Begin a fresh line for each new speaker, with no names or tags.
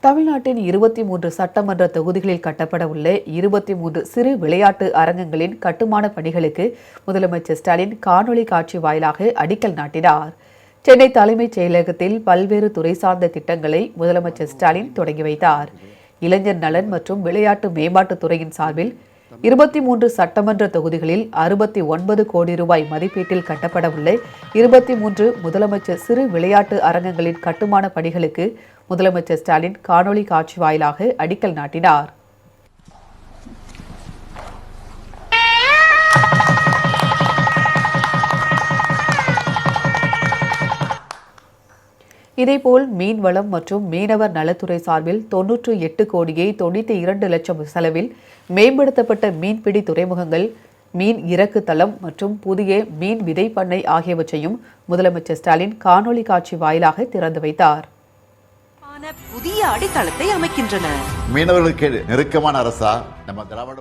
தமிழ்நாட்டின் இருபத்தி மூன்று சட்டமன்ற தொகுதிகளில் கட்டப்பட உள்ள இருபத்தி மூன்று சிறு விளையாட்டு அரங்கங்களின் கட்டுமான பணிகளுக்கு முதலமைச்சர் ஸ்டாலின் காணொலி காட்சி வாயிலாக அடிக்கல் நாட்டினார். சென்னை தலைமைச் செயலகத்தில் பல்வேறு துறை சார்ந்த திட்டங்களை முதலமைச்சர் ஸ்டாலின் தொடங்கி வைத்தார். இளைஞர் நலன் மற்றும் விளையாட்டு மேம்பாட்டுத் துறையின் சார்பில் இருபத்தி மூன்று சட்டமன்ற தொகுதிகளில் அறுபத்தி ஒன்பது கோடி ரூபாய் மதிப்பீட்டில் கட்டப்படவுள்ள இருபத்தி மூன்று முதலமைச்சர் சிறு விளையாட்டு அரங்கங்களின் கட்டுமான பணிகளுக்கு முதலமைச்சர் ஸ்டாலின் காணொலி காட்சி வாயிலாக அடிக்கல் நாட்டினார். இதேபோல் மீன்வளம் மற்றும் மீனவர் நலத்துறை சார்பில் தொன்னூற்று எட்டு கோடியே தொண்ணூற்றி இரண்டு லட்சம் செலவில் மேம்படுத்தப்பட்ட மீன்பிடி துறைமுகங்கள் மீன் இறக்கு தளம் மற்றும் புதிய மீன் விதை பண்ணை ஆகியவற்றையும் முதலமைச்சர் ஸ்டாலின் காணொலி காட்சி வாயிலாக திறந்து வைத்தார்.
புதிய அடித்தளத்தை அமைக்கின்றன
மீனவர்களுக்கு நெருக்கமான அரசா? நம்ம திராவிட